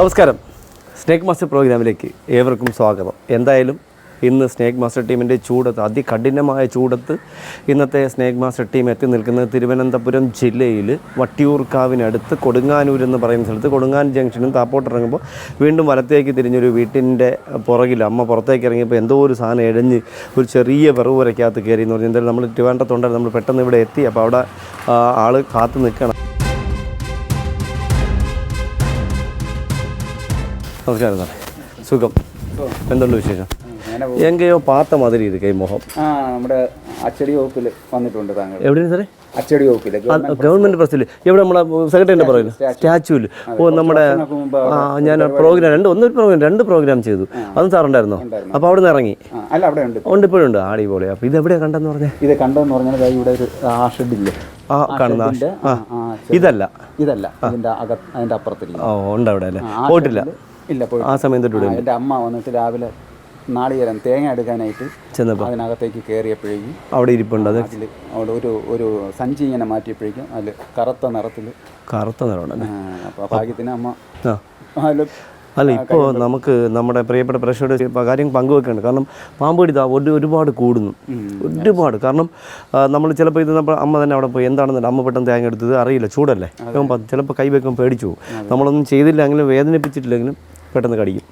നമസ്കാരം. Snake master പ്രോഗ്രാമിലേക്ക് ഏവർക്കും സ്വാഗതം. എന്തായാലും ഇന്ന് സ്നേക്ക് മാസ്റ്റർ ടീമിന്റെ ചൂടത്ത് അതികഠിനമായ ചൂടത്ത് ഇന്നത്തെ സ്നേക്ക് മാസ്റ്റർ ടീം എത്തി നിൽക്കുന്നത് തിരുവനന്തപുരം ജില്ലയിൽ വട്ടിയൂർക്കാവിനടുത്ത് കൊടുങ്ങാനൂർ എന്ന് പറയുന്ന സ്ഥലത്ത്. കൊടുങ്ങാൻ ജംഗ്ഷനും താപ്പോട്ട് ഇറങ്ങുമ്പോൾ വീണ്ടും വലത്തേക്ക് തിരിഞ്ഞൊരു വീട്ടിന്റെ പുറകിൽ അമ്മ പുറത്തേക്ക് ഇറങ്ങിയപ്പോൾ എന്തോ ഒരു സാധനം എഴഞ്ഞ് ഒരു ചെറിയ വെറുപുരയ്ക്കകത്ത് കയറി എന്ന് പറഞ്ഞാൽ എന്തായാലും നമ്മൾ ട്രിവാൻഡ്രത്തുണ്ടായിരുന്നു നമ്മൾ പെട്ടെന്ന് ഇവിടെ എത്തി. അപ്പോൾ അവിടെ ആൾ കാത്തു നിൽക്കണം. നമസ്കാരം സാറേ. സുഖം. എന്തുണ്ട് വിശേഷം? എങ്കയോ പാത്ത മാതിരി ഇരിക്കേ ആ നമ്മുടെ അച്ചടി വകുപ്പിൽ വന്നിട്ടുണ്ട് താങ്കൾ. എവിടെയാണ് സാറേ? അച്ചടി വകുപ്പിൽ ഗവൺമെന്റ് പ്രസിൽ ഇവിടെ നമ്മളെ സെക്രട്ടറിന്റെ പറയുന്നു സ്റ്റാച്യൂൽ ഓ നമ്മുടെ ഞാൻ പ്രോഗ്രാം രണ്ട് ഒന്നൊരു പ്രോഗ്രാം രണ്ട് പ്രോഗ്രാം ചെയ്തു. അതും സാറുണ്ടായിരുന്നോ? അപ്പൊ അവിടെ നിന്ന് ഇറങ്ങി അല്ല അവിടെ ഉണ്ട്. ഉണ്ട് ഇപ്പോഴും ഉണ്ട്. പോലെ അപ്പൊ ഇത് എവിടെയാ കണ്ടെന്ന് പറഞ്ഞേ? ഇത് കണ്ടെന്ന് പറഞ്ഞാൽ ഇവിടെ ഒരു ആ ഷെഡില്ലേ? ആ കാണുന്ന ഇതല്ല. ഇതല്ല ഇതിന്റെ അകത്ത് അതിന്റെ അപ്പുറത്തില്ല ഓ ഉണ്ട് അവിടെ അല്ലേ? പോയിട്ടില്ല. ഇല്ല പോയി ആ സമയം തൊട്ട് എന്റെ അമ്മ വന്നിട്ട് രാവിലെ നാളികേരം തേങ്ങ എടുക്കാനായിട്ട് ചെന്നപ്പോൾ അതിനകത്തേക്ക് കയറിയപ്പോഴേക്കും അവിടെ ഇരിപ്പുണ്ട് അത്? അതിൽ അവിടെ ഒരു ഒരു സഞ്ചി ഇങ്ങനെ മാറ്റിയപ്പോഴേക്കും അതിൽ കറുത്ത നിറത്തിൽ കറുത്ത നിറമാണ് അപ്പോൾ ഭാഗ്യത്തിന് അമ്മ അതിൽ അല്ല ഇപ്പോൾ നമുക്ക് നമ്മുടെ പ്രിയപ്പെട്ട പ്രേക്ഷകരുടെ കാര്യം പങ്കുവെക്കുന്നുണ്ട് കാരണം പാമ്പ് കടി ഒരു ഒരുപാട് കൂടുന്നു. ഒരുപാട്. കാരണം നമ്മൾ ചിലപ്പോൾ ഇത് നമ്മൾ അമ്മ തന്നെ അവിടെ പോയി എന്താണെന്ന് അമ്മ പെട്ടെന്ന് തേങ്ങ എടുത്തത് അറിയില്ല. ചൂടല്ലേ? ചിലപ്പോൾ കൈ വെക്കുമ്പോൾ പേടിച്ചു പോകും. നമ്മളൊന്നും ചെയ്തില്ലെങ്കിലും വേദനിപ്പിച്ചിട്ടില്ലെങ്കിലും പെട്ടെന്ന് കടിക്കും.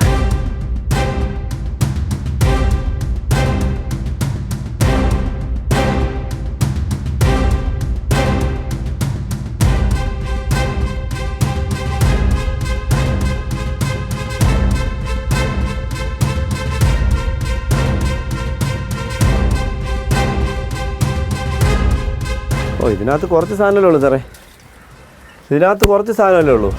ഓ ഇതിനകത്ത് കുറച്ച് സാധനമല്ലേ ഉള്ളൂ സാറേ? ഇതിനകത്ത് കുറച്ച് സാധനമല്ലേ ഉള്ളൂ?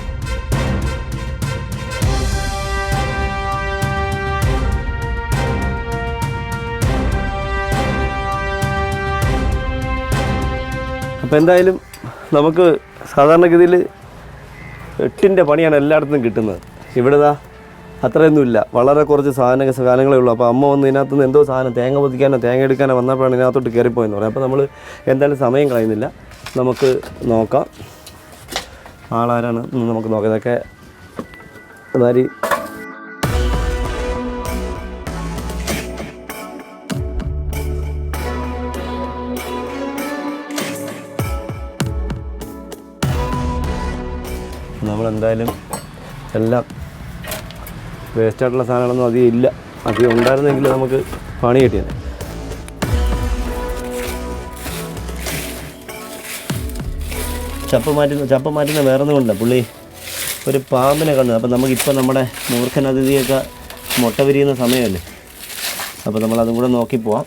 അപ്പോൾ എന്തായാലും നമുക്ക് സാധാരണഗതിയിൽ എട്ടിന്റെ പണിയാണ് എല്ലായിടത്തും കിട്ടുന്നത്. ഇവിടെ ദാ അത്രയൊന്നുമില്ല. വളരെ കുറച്ച് സാധന സാധനങ്ങളേ ഉള്ളൂ. അപ്പോൾ അമ്മ വന്ന് ഇതിനകത്ത് നിന്ന് എന്തോ സാധനം തേങ്ങ പൊതിക്കാനോ തേങ്ങ എടുക്കാനോ വന്നപ്പോഴാണ് ഇതിനകത്തോട്ട് കയറിപ്പോയെന്ന് പറയാം അപ്പോൾ നമ്മൾ എന്തായാലും സമയം കളയുന്നില്ല. നമുക്ക് നോക്കാം. ആളാരാണ് നമുക്ക് നോക്കാം. ഇതൊക്കെ മാതിരി നമ്മളെന്തായാലും എല്ലാം വേസ്റ്റായിട്ടുള്ള സാധനങ്ങളൊന്നും അധികം ഇല്ല. അധികം ഉണ്ടായിരുന്നെങ്കിൽ നമുക്ക് പണി കിട്ടിയത്. ചപ്പ് മാറ്റുന്ന ചപ്പ് മാറ്റുന്ന വേറെ ഒന്നും കൊണ്ടല്ല. പുള്ളി ഒരു പാമ്പിനെ കണ്ടത് അപ്പം നമുക്കിപ്പോൾ നമ്മുടെ മൂർഖൻ അതിഥിയൊക്കെ മുട്ട വിരിയുന്ന സമയമല്ലേ? അപ്പോൾ നമ്മളതും കൂടെ നോക്കി പോവാം.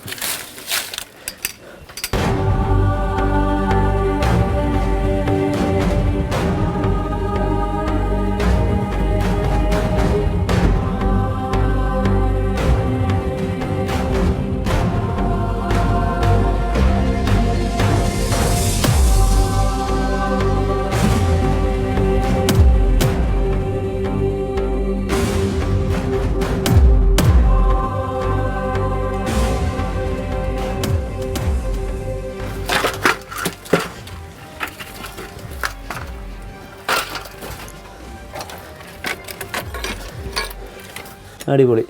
അടിപൊളി.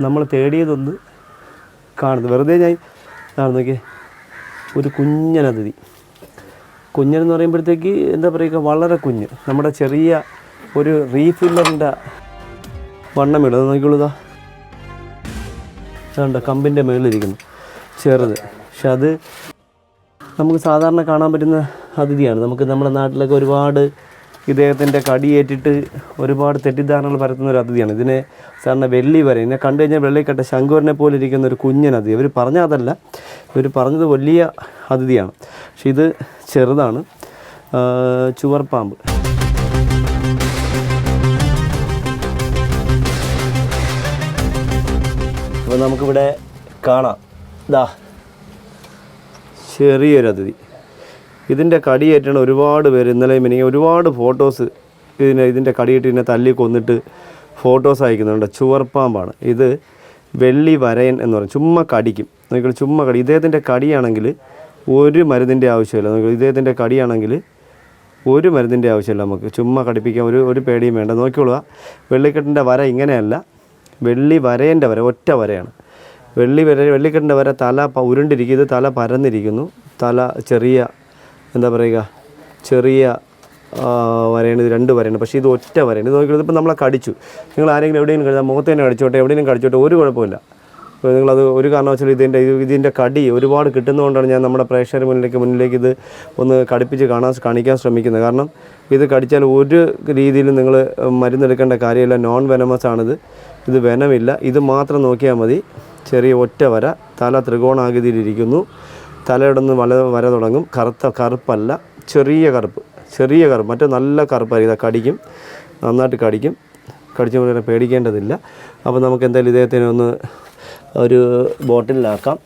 നമ്മൾ തേടിയതൊന്ന് കാണുന്നു വെറുതെ ഞാൻ കാണുന്നു നോക്കിയേ. ഒരു കുഞ്ഞനതിഥി കുഞ്ഞനെന്ന് പറയുമ്പോഴത്തേക്ക് എന്താ പറയുക? വളരെ കുഞ്ഞ്. നമ്മുടെ ചെറിയ ഒരു റീഫില്ലറിന്റെ വണ്ണം ഇടുന്നത് നോക്കിയുള്ളതാ അതുകൊണ്ട് കമ്പിന്റെ മുകളിലിരിക്കുന്നു ചെറുത്. പക്ഷെ അത് നമുക്ക് സാധാരണ കാണാൻ പറ്റുന്ന അതിഥിയാണ്. നമുക്ക് നമ്മുടെ നാട്ടിലൊക്കെ ഒരുപാട് ഇദ്ദേഹത്തിന്റെ കടിയേറ്റിട്ട് ഒരുപാട് തെറ്റിദ്ധാരണകൾ പരത്തുന്ന ഒരു അതിഥിയാണ്. ഇതിനെ സാറിന് വെള്ളി വരെ ഇതിനെ കണ്ടു കഴിഞ്ഞാൽ വെള്ളിക്കട്ട ശങ്കുവരനെ പോലെ ഇരിക്കുന്ന ഒരു കുഞ്ഞൻ അതിഥി. ഇവർ പറഞ്ഞ അതല്ല ഇവർ പറഞ്ഞത് വലിയ അതിഥിയാണ്. പക്ഷെ ഇത് ചെറുതാണ്. ചുവർപ്പാമ്പ് അപ്പോൾ നമുക്കിവിടെ കാണാം. ദാ ചെറിയൊരു അതിഥി. ഇതിന്റെ കടിയേറ്റാണ് ഒരുപാട് പേര് ഇന്നലെയും ഇനി ഒരുപാട് ഫോട്ടോസ് ഇതിനെ ഇതിന്റെ കടിയേറ്റ് ഇതിനെ തല്ലി കൊന്നിട്ട് ഫോട്ടോസ് അയക്കുന്നുണ്ട്. ചുവർപ്പാമ്പാണ്. ഇത് വെള്ളി വരയൻ എന്ന് പറയും. ചുമ്മാ കടിക്കും. നോക്കിയാൽ ചുമ്മാ കടി. ഇദ്ദേഹത്തിന്റെ കടിയാണെങ്കിൽ ഒരു മരുന്നിന്റെ ആവശ്യമില്ല. നോക്കിയാൽ ഇദ്ദേഹത്തിന്റെ കടിയാണെങ്കിൽ ഒരു മരുന്നിന്റെ ആവശ്യമില്ല നമുക്ക്. ചുമ്മാ കടിപ്പിക്കാൻ ഒരു ഒരു പേടിയും വേണ്ട. നോക്കിക്കൊള്ളുക വെള്ളിക്കെട്ടിന്റെ വര ഇങ്ങനെയല്ല. വെള്ളി വരേന്റെ വര ഒറ്റ വരയാണ്. വെള്ളി വര വെള്ളിക്കെട്ടിന്റെ വര തല ഉരുണ്ടിരിക്കുന്നത് തല പരന്നിരിക്കുന്നു. തല ചെറിയ എന്താ പറയുക ചെറിയ വരയാണ്. ഇത് രണ്ട് വരയാണ്. പക്ഷേ ഇത് ഒറ്റ വരയാണ്. ഇത് നോക്കിയത് ഇപ്പം നമ്മളെ കടിച്ചു. നിങ്ങൾ ആരെങ്കിലും എവിടെയെങ്കിലും കടിച്ചാൽ മുഖത്ത് തന്നെ കടിച്ചോട്ടെ എവിടെയെങ്കിലും കടിച്ചോട്ടെ ഒരു കുഴപ്പമില്ല. അപ്പോൾ നിങ്ങളത് ഒരു കാരണവശാലും ഇതിന്റെ ഇത് ഇതിന്റെ കടി ഒരുപാട് കിട്ടുന്നതുകൊണ്ടാണ് ഞാൻ നമ്മുടെ പ്രേക്ഷകർ മുന്നിലേക്ക് മുന്നിലേക്ക് ഇത് ഒന്ന് കടിപ്പിച്ച് കാണാൻ കാണിക്കാൻ ശ്രമിക്കുന്നത്. കാരണം ഇത് കടിച്ചാൽ ഒരു രീതിയിലും നിങ്ങൾ മരുന്നെടുക്കേണ്ട കാര്യമില്ല. നോൺ വെനമസ് ആണിത്. ഇത് വെനമില്ല ഇത് മാത്രം നോക്കിയാൽ മതി. ചെറിയ ഒറ്റ വര. തല ത്രികോണാകൃതിയിലിരിക്കുന്നു. തലയുടെ നിന്ന് വല വര തുടങ്ങും. കറുത്ത കറുപ്പല്ല ചെറിയ കറുപ്പ്. ചെറിയ കറുപ്പ്. മറ്റേ നല്ല കറുപ്പായിരിക്കും. ഇതാ കടിക്കും. നന്നായിട്ട് കടിക്കും. കടിച്ചു പോലെ പേടിക്കേണ്ടതില്ല. അപ്പോൾ നമുക്ക് എന്തായാലും ഇദ്ദേഹത്തിനെ ഒന്ന് ഒരു ബോട്ടിലാക്കാം.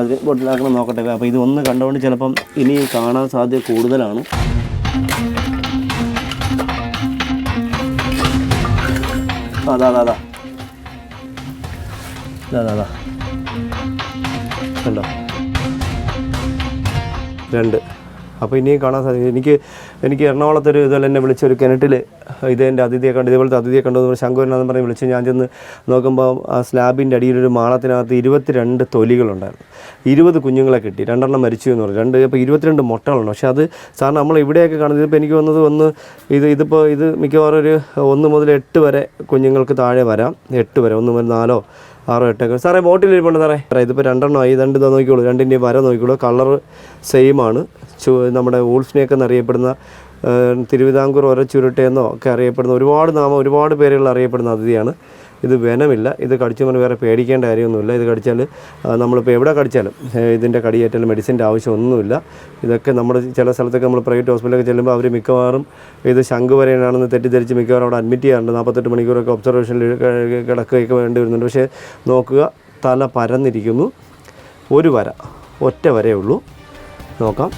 അത് ബോട്ടിലാക്കണം നോക്കട്ടെ. അപ്പോൾ ഇത് ഒന്ന് കണ്ടുകൊണ്ട് ചിലപ്പം ഇനി കാണാൻ സാധ്യത കൂടുതലാണ്. അതാ അതാ അതാ അതാ അതാ കണ്ടോ? രണ്ട്. അപ്പോൾ ഇനിയും കാണാൻ സാധിക്കും എനിക്ക് എനിക്ക് എറണാകുളത്തൊരു ഇതുപോലെ എന്നെ വിളിച്ചൊരു കിണറ്റിൽ ഇതെന്റെ അതിഥിയെ കണ്ട് ഇതുപോലത്തെ അതിഥിയെ കണ്ടു ശങ്കുവരനാഥൻ പറഞ്ഞ് വിളിച്ച് ഞാൻ ചെന്ന് നോക്കുമ്പോൾ ആ സ്ലാബിന്റെ അടിയിലൊരു മാളത്തിനകത്ത് ഇരുപത്തിരണ്ട് തൊലികളുണ്ടായിരുന്നു. ഇരുപത് കുഞ്ഞുങ്ങളെ കിട്ടി രണ്ടെണ്ണം മരിച്ചു എന്ന് പറഞ്ഞു. രണ്ട് ഇപ്പോൾ ഇരുപത്തിരണ്ട് മുട്ടകളുണ്ട്. പക്ഷേ അത് സാറിന് നമ്മൾ ഇവിടെയൊക്കെ കാണുന്നത് ഇപ്പോൾ എനിക്ക് വന്നത് ഒന്ന് ഇത് ഇതിപ്പോൾ ഇത് മിക്കവാറും ഒരു ഒന്ന് മുതൽ എട്ട് വരെ കുഞ്ഞുങ്ങൾക്ക് താഴെ വരാം. എട്ട് വരെ ഒന്ന് മുതൽ നാലോ ആറോ എട്ടൊക്കെ സാറേ ബോട്ടിൽ ഇരിപ്പുണ്ട് സാറേ. സാറേ ഇതിപ്പോൾ രണ്ടെണ്ണം ഈ രണ്ട് നോക്കിക്കോളൂ. രണ്ടിന്റെ വര നോക്കിക്കോളൂ. കളർ സെയിം ആണ്. ചു നമ്മുടെ ഊൾഫിനെയൊക്കെ എന്നറിയപ്പെടുന്ന തിരുവിതാംകൂർ ഒരച്ചുരുട്ടെന്നോ ഒക്കെ അറിയപ്പെടുന്ന ഒരുപാട് നാമം ഒരുപാട് പേരുകൾ അറിയപ്പെടുന്ന അതിഥിയാണ്. ഇത് വെനമില്ല. ഇത് കടിച്ചു പറഞ്ഞാൽ വേറെ പേടിക്കേണ്ട കാര്യമൊന്നുമില്ല. ഇത് കടിച്ചാൽ നമ്മളിപ്പോൾ എവിടെ കടിച്ചാലും ഇതിന്റെ കടിയേറ്റാലും മെഡിസിന്റെ ആവശ്യമൊന്നുമില്ല. ഇതൊക്കെ നമ്മൾ ചില സ്ഥലത്തൊക്കെ നമ്മൾ പ്രൈവറ്റ് ഹോസ്പിറ്റലൊക്കെ ചെല്ലുമ്പോൾ അവർ മിക്കവാറും ഇത് ശംഖുവരനാണെന്ന് തെറ്റിദ്ധരിച്ച് മിക്കവാറും അവിടെ അഡ്മിറ്റ് ചെയ്യാറുണ്ട്. നാൽപ്പത്തെട്ട് മണിക്കൂറൊക്കെ ഒബ്സർവേഷനിൽ കിടക്കുകയൊക്കെ വേണ്ടി വരുന്നുണ്ട് പക്ഷേ നോക്കുക തല പരന്നിരിക്കുന്നു. ഒരു വര ഒറ്റ വരേ ഉള്ളൂ. നോക്കാം.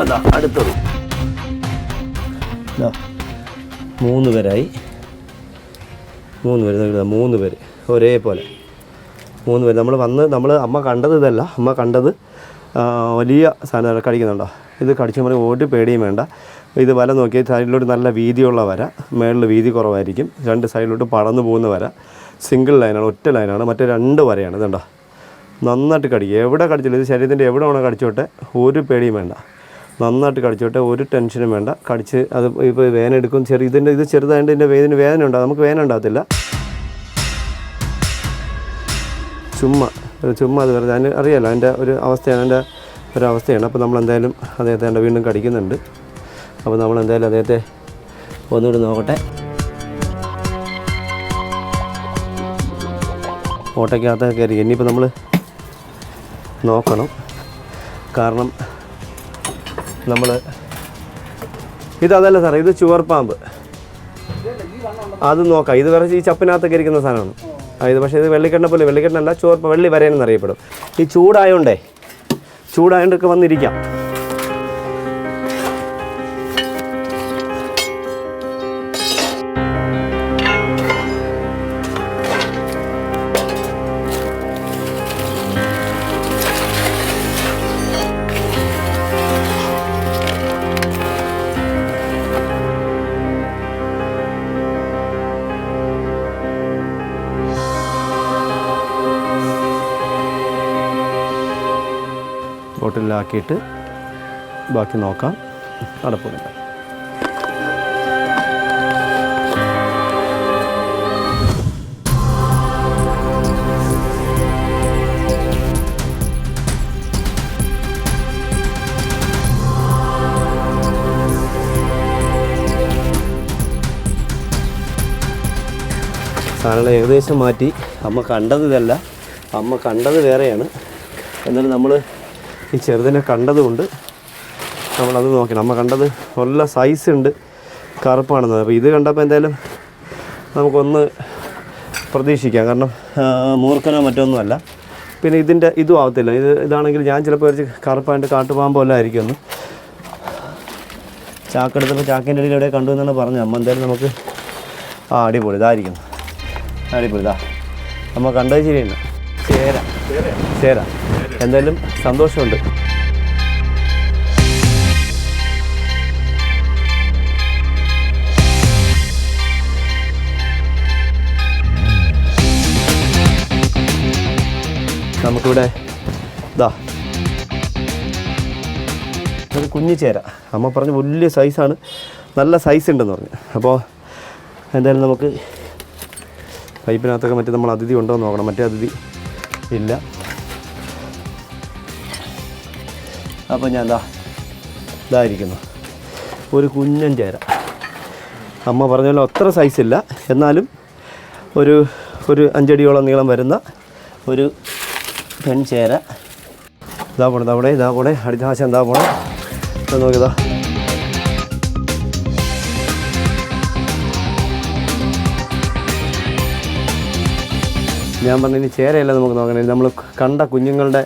അതാ അടുത്തത്. മൂന്ന് പേരായി. മൂന്ന് പേര് മൂന്ന് പേര്. ഒരേപോലെ. മൂന്ന് പേര്. നമ്മൾ വന്ന് നമ്മൾ അമ്മ കണ്ടത് ഇതല്ല. അമ്മ കണ്ടത് വലിയ സാധനം കടിക്കുന്നുണ്ടോ ഇത് കടിച്ചു പറഞ്ഞാൽ ഒരു പേടിയും വേണ്ട. ഇത് വല നോക്കിയാൽ സൈഡിലോട്ട് നല്ല വീതിയുള്ള വര. മേളിൽ വീതി കുറവായിരിക്കും. രണ്ട് സൈഡിലോട്ട് പടന്നു പോകുന്ന വര. സിംഗിൾ ലൈനാണ് ഒറ്റ ലൈനാണ്. മറ്റേ രണ്ട് വരയാണ്. ഇതുണ്ടോ? നന്നായിട്ട് കടിക്കുക എവിടെ കടിച്ചില്ല? ഇത് ശരീരത്തിന്റെ എവിടെ വേണോ കടിച്ചോട്ടെ. ഒരു പേടിയും വേണ്ട. നന്നായിട്ട് കടിച്ചോട്ടെ ഒരു ടെൻഷനും വേണ്ട. കടിച്ച് അത് ഇപ്പോൾ വേദന എടുക്കും. ചെറിയ ഇതിന്റെ ഇത് ചെറുതായതുകൊണ്ട് ഇതിന്റെ വേദന വേദന ഉണ്ടാകും നമുക്ക് വേദന ഉണ്ടാകത്തില്ല ചുമ്മാ ചുമ്മാ അത് വെറുതെ. അതിന് അറിയാമല്ലോ അതിന്റെ ഒരു അവസ്ഥയാണ് അതിന്റെ ഒരു അവസ്ഥയാണ്. അപ്പോൾ നമ്മൾ എന്തായാലും അദ്ദേഹത്തെ എന്റെ വീണ്ടും കടിക്കുന്നുണ്ട്. അപ്പോൾ നമ്മൾ എന്തായാലും അദ്ദേഹത്തെ ഒന്നുകൂടി നോക്കട്ടെ. ഓട്ടയ്ക്കകത്ത് കയറി. ഇനിയിപ്പോൾ നമ്മൾ നോക്കണം. കാരണം നമ്മൾ ഇതല്ല സാറേ ഇത് ചുവർപ്പാമ്പ് അത് നോക്കാം. ഇത് വേറെ ഈ ചപ്പിനകത്തൊക്കെ ഇരിക്കുന്ന സാധനമാണ്. ഇത് പക്ഷേ ഇത് വെള്ളിക്കെണ്ണ പോലെ വെള്ളിക്കെണ്ണല്ല ചുവർപ്പ വെള്ളി വരയെന്നറിയപ്പെടും ഈ ചൂടായോണ്ടേ ചൂടായോണ്ടൊക്കെ വന്നിരിക്കാം. ബോട്ടിലാക്കിയിട്ട് ബാക്കി നോക്കാം. അടപ്പുണ്ട് സാധനങ്ങൾ ഏകദേശം മാറ്റി. അമ്മ കണ്ടത് ഇതല്ല. അമ്മ കണ്ടത് വേറെയാണ്. എന്നാലും നമ്മൾ ഈ ചെറുതിനെ കണ്ടതുകൊണ്ട് നമ്മളത് നോക്കി. നമ്മൾ കണ്ടത് നല്ല സൈസ് ഉണ്ട്. കറുപ്പാണെന്ന്. അപ്പോൾ ഇത് കണ്ടപ്പോൾ എന്തായാലും നമുക്കൊന്ന് പ്രതീക്ഷിക്കാം. കാരണം മൂർക്കനോ മറ്റൊന്നുമല്ല പിന്നെ ഇതിന്റെ ഇതും ആവത്തില്ല. ഇത് ഇതാണെങ്കിൽ ഞാൻ ചിലപ്പോൾ വെച്ച് കറുപ്പായിട്ട് കാട്ടുപാമ്പ് പോലെ ആയിരിക്കുമെന്ന് ചാക്കെടുത്തപ്പോൾ ചാക്കിന്റെ ഇടയിൽ എവിടെ കണ്ടു എന്നാണ് പറഞ്ഞത്. അമ്മ എന്തായാലും നമുക്ക് ആ അടിപൊളി. ഇതായിരിക്കും അടിപൊളി. ഇതാ. അമ്മ കണ്ടത് ചേരാ ചേര. ചേര. എന്തായാലും സന്തോഷമുണ്ട്. നമുക്കിവിടെ ഇതാ ഒരു കുഞ്ഞു ചേര. അമ്മ പറഞ്ഞ വലിയ സൈസാണ്. നല്ല സൈസ് ഉണ്ടെന്ന് പറഞ്ഞു. അപ്പോൾ എന്തായാലും നമുക്ക് പൈപ്പിനകത്തൊക്കെ മറ്റേ നമ്മൾ അതിഥി ഉണ്ടോ എന്ന് നോക്കണം. മറ്റേ അതിഥി ഇല്ല. അപ്പോൾ ഞാൻ എന്താ ഇതായിരിക്കുന്നു. ഒരു കുഞ്ഞൻ ചേര. അമ്മ പറഞ്ഞ പോലെ അത്ര സൈസ് ഇല്ല. എന്നാലും ഒരു ഒരു അഞ്ചടിയോളം നീളം വരുന്ന ഒരു പെൺ ചേര. ഇതാ പോണേ ഇതാ പോണേ ഇതാ പോണേ. അടിതാശം എന്താ പോണേ. നോക്കിയതാ ഞാൻ പറഞ്ഞ ഇനി ചേരയല്ല നമുക്ക് നോക്കണേ. നമ്മൾ കണ്ട കുഞ്ഞുങ്ങളുടെ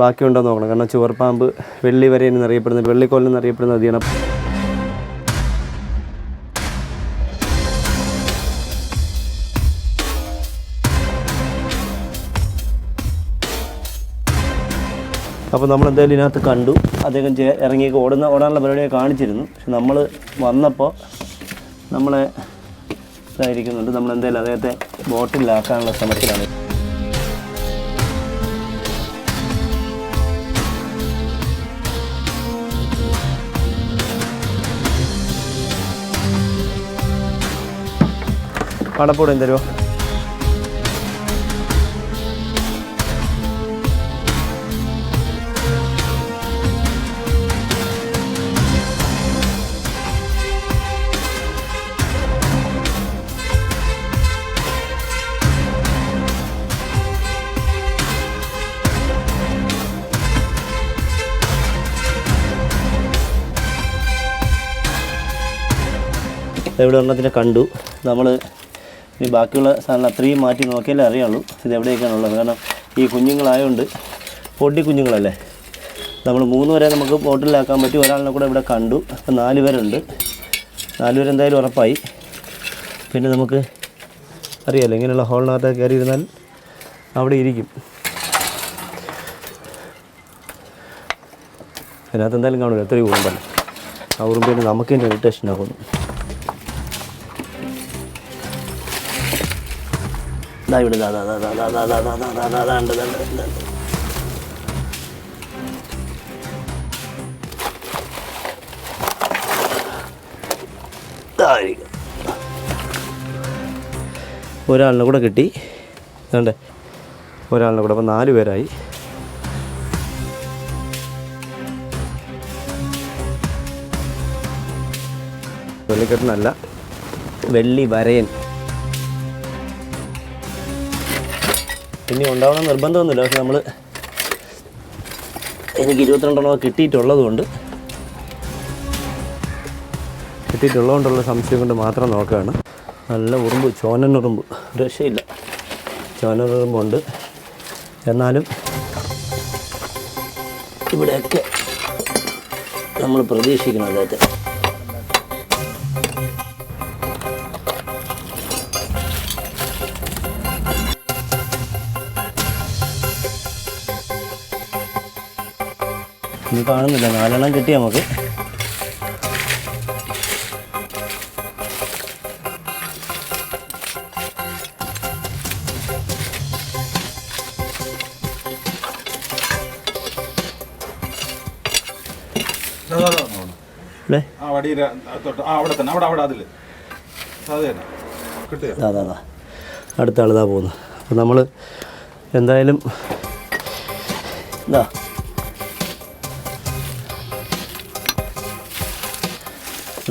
ബാക്കിയുണ്ടോ നോക്കണം. കാരണം ചുവർപ്പാമ്പ് വെള്ളി വരെ എന്നറിയപ്പെടുന്ന വെള്ളിക്കോലൻ എന്നറിയപ്പെടുന്ന നദിയാണ്. അപ്പോൾ നമ്മൾ എന്തായാലും ഇതിനകത്ത് കണ്ടു. അദ്ദേഹം ഇറങ്ങി ഓടുന്ന ഓടാനുള്ള പരിപാടിയെ കാണിച്ചിരുന്നു. പക്ഷെ നമ്മൾ വന്നപ്പോൾ നമ്മളെ ഇതായിരിക്കുന്നുണ്ട്. നമ്മൾ എന്തായാലും അദ്ദേഹത്തെ ബോട്ടിലാക്കാനുള്ള ശ്രമത്തിലാണ്. കടപ്പൂടെ തരുമോ ഇവിടെ ഒരെണ്ണത്തിനെ കണ്ടു. നമ്മൾ ഇനി ബാക്കിയുള്ള സാധനം അത്രയും മാറ്റി നോക്കിയാലേ അറിയുള്ളൂ. ഇത് എവിടെയൊക്കെയാണുള്ളത്? കാരണം ഈ കുഞ്ഞുങ്ങളായതുകൊണ്ട് പൊടി കുഞ്ഞുങ്ങളല്ലേ? നമ്മൾ മൂന്ന് വരെ നമുക്ക് ബോട്ടിലാക്കാൻ പറ്റി. ഒരാളിനെ കൂടെ ഇവിടെ കണ്ടു. അപ്പം നാല് പേരുണ്ട്. നാല് പേരെന്തായാലും ഉറപ്പായി. പിന്നെ നമുക്ക് അറിയാമല്ലോ ഇങ്ങനെയുള്ള ഹോളിനകത്ത് കയറി ഇരുന്നാൽ അവിടെ ഇരിക്കും. അതിനകത്ത് എന്തായാലും കാണില്ല എത്രയും ഉറുമ്പല്ല? ആ ഉറുമ്പിന് നമുക്ക് തന്നെ ഇറിറ്റേഷൻ ഒരാളിനെ കൂടെ കിട്ടി വേണ്ടേ ഒരാളിനെ കൂടെ അപ്പോൾ നാല് പേരായി വെള്ളിക്കെട്ടനല്ല വെള്ളി വരയൻ ഇനി ഉണ്ടാവണം നിർബന്ധമൊന്നുമില്ല. പക്ഷെ നമ്മൾ എനിക്ക് ഇരുപത്തിരണ്ടെണ്ണം കിട്ടിയിട്ടുള്ളതുകൊണ്ട് കിട്ടിയിട്ടുള്ളതുകൊണ്ടുള്ള സംശയം കൊണ്ട് മാത്രം നോക്കുകയാണ്. നല്ല ഉറുമ്പ് ചോനനുറുമ്പ് രക്ഷയില്ല. ചോനനുറുമ്പുണ്ട് എന്നാലും ഇവിടെയൊക്കെ നമ്മൾ പ്രതീക്ഷിക്കുന്നത് അദ്ദേഹത്തെ കാണുന്നില്ല. നാലെണ്ണം കിട്ടി നമുക്ക്. അതാ അടുത്ത ആളിതാ പോകുന്നു. അപ്പം നമ്മൾ എന്തായാലും ഇതാ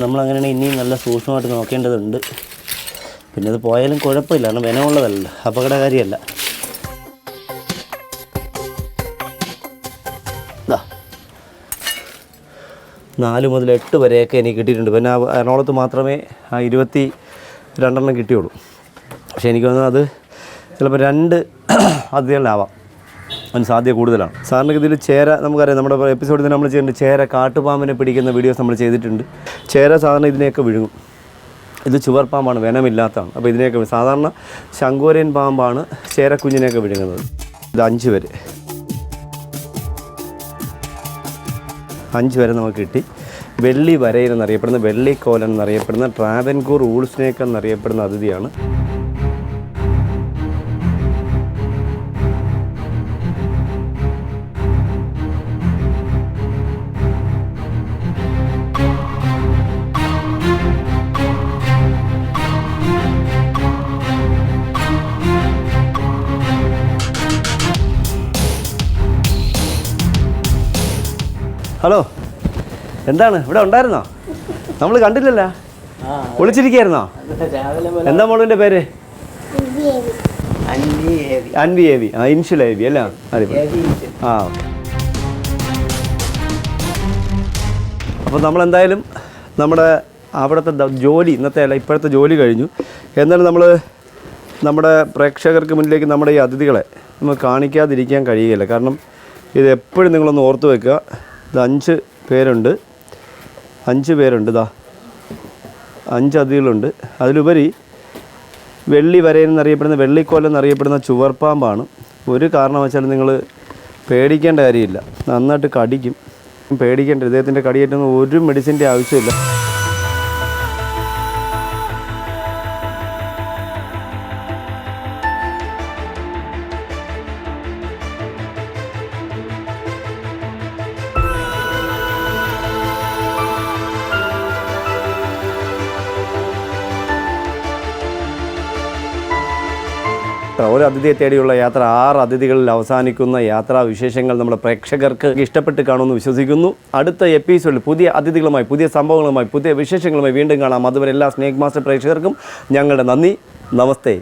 നമ്മളങ്ങനെയാണെങ്കിൽ ഇനിയും നല്ല സൂക്ഷ്മമായിട്ട് നോക്കേണ്ടതുണ്ട്. പിന്നെ അത് പോയാലും കുഴപ്പമില്ല കാരണം വിനമുള്ളതല്ല അപകടകാരിയല്ല. നാല് മുതൽ എട്ട് വരെയൊക്കെ എനിക്ക് കിട്ടിയിട്ടുണ്ട്. പിന്നെ എറണാകുളത്ത് മാത്രമേ ആ ഇരുപത്തി രണ്ടെണ്ണം കിട്ടിയുള്ളൂ. പക്ഷേ എനിക്ക് തോന്നുന്നത് അത് ചിലപ്പോൾ രണ്ട് അതിഥികളിലാവാം. അതിന് സാധ്യത കൂടുതലാണ്. സാറിന് ഇതിൽ ചേര നമുക്കറിയാം നമ്മുടെ എപ്പിസോഡിൽ നമ്മൾ ചെയ്യുന്നുണ്ട് ചേര കാട്ടുപാമ്പിനെ പിടിക്കുന്ന വീഡിയോസ് നമ്മൾ ചെയ്തിട്ടുണ്ട്. ചേര സാധാരണ ഇതിനെയൊക്കെ വിഴുങ്ങും. ഇത് ചുവർ പാമ്പാണ് വെനമില്ലാത്തതാണ്. അപ്പോൾ ഇതിനെയൊക്കെ സാധാരണ ശങ്കൂരൻ പാമ്പാണ് ചേരക്കുഞ്ഞിനെയൊക്കെ വിഴുങ്ങുന്നത്. ഇത് അഞ്ച് പേര് അഞ്ച് വരെ നമുക്ക് കിട്ടി. വെള്ളി വരയിൽ എന്നറിയപ്പെടുന്ന വെള്ളിക്കോലൻ എന്നറിയപ്പെടുന്ന ട്രാവൻകൂർ ഊൾസ്നേക്ക് എന്നറിയപ്പെടുന്ന അതിഥിയാണ് ഹലോ. എന്താണ്? ഇവിടെ ഉണ്ടായിരുന്നോ? നമ്മൾ കണ്ടില്ലല്ലോ. ഒളിച്ചിരിക്കായിരുന്നോ എന്താ മോളിന്റെ പേര്? അൻവി ഏവി. ആ ഇൻഷുൽ ഏവി അല്ല? ആ ഓക്കെ. അപ്പോൾ നമ്മളെന്തായാലും നമ്മുടെ അവിടുത്തെ ജോലി ഇന്നത്തെ അല്ല ഇപ്പോഴത്തെ ജോലി കഴിഞ്ഞു. എന്നാലും നമ്മൾ നമ്മുടെ പ്രേക്ഷകർക്ക് മുന്നിലേക്ക് നമ്മുടെ ഈ അതിഥികളെ നമ്മൾ കാണിക്കാതിരിക്കാൻ കഴിയുകയില്ല. കാരണം ഇത് എപ്പോഴും നിങ്ങളൊന്ന് ഓർത്ത് വെക്കുക. ഇത് അഞ്ച് പേരുണ്ട്. അഞ്ച് പേരുണ്ട് ഇതാ അഞ്ച് അതികളുണ്ട്. അതിലുപരി വെള്ളി വരയൻ എന്നറിയപ്പെടുന്ന വെള്ളിക്കോലം എന്നറിയപ്പെടുന്ന ചുവർപ്പാമ്പാണ്. ഒരു കാരണവശാലും നിങ്ങൾ പേടിക്കേണ്ട കാര്യമില്ല. നന്നായിട്ട് കടിക്കും. പേടിക്കേണ്ട ഇദ്ദേഹത്തിന്റെ കടിയേറ്റൊന്നും ഒരു മെഡിസിന്റെ ആവശ്യമില്ല ഒരു അതിഥിയെ തേടിയുള്ള യാത്ര ആറ് അതിഥികളിൽ അവസാനിക്കുന്ന യാത്രാ വിശേഷങ്ങൾ നമ്മുടെ പ്രേക്ഷകർക്ക് ഇഷ്ടപ്പെട്ട് കാണുമെന്ന് വിശ്വസിക്കുന്നു. അടുത്ത എപ്പിസോഡിൽ പുതിയ അതിഥികളുമായി പുതിയ സംഭവങ്ങളുമായി പുതിയ വിശേഷങ്ങളുമായി വീണ്ടും കാണാം. അതുവരെ എല്ലാ സ്നേക് മാസ്റ്റർ പ്രേക്ഷകർക്കും ഞങ്ങളുടെ നന്ദി. നമസ്തേ.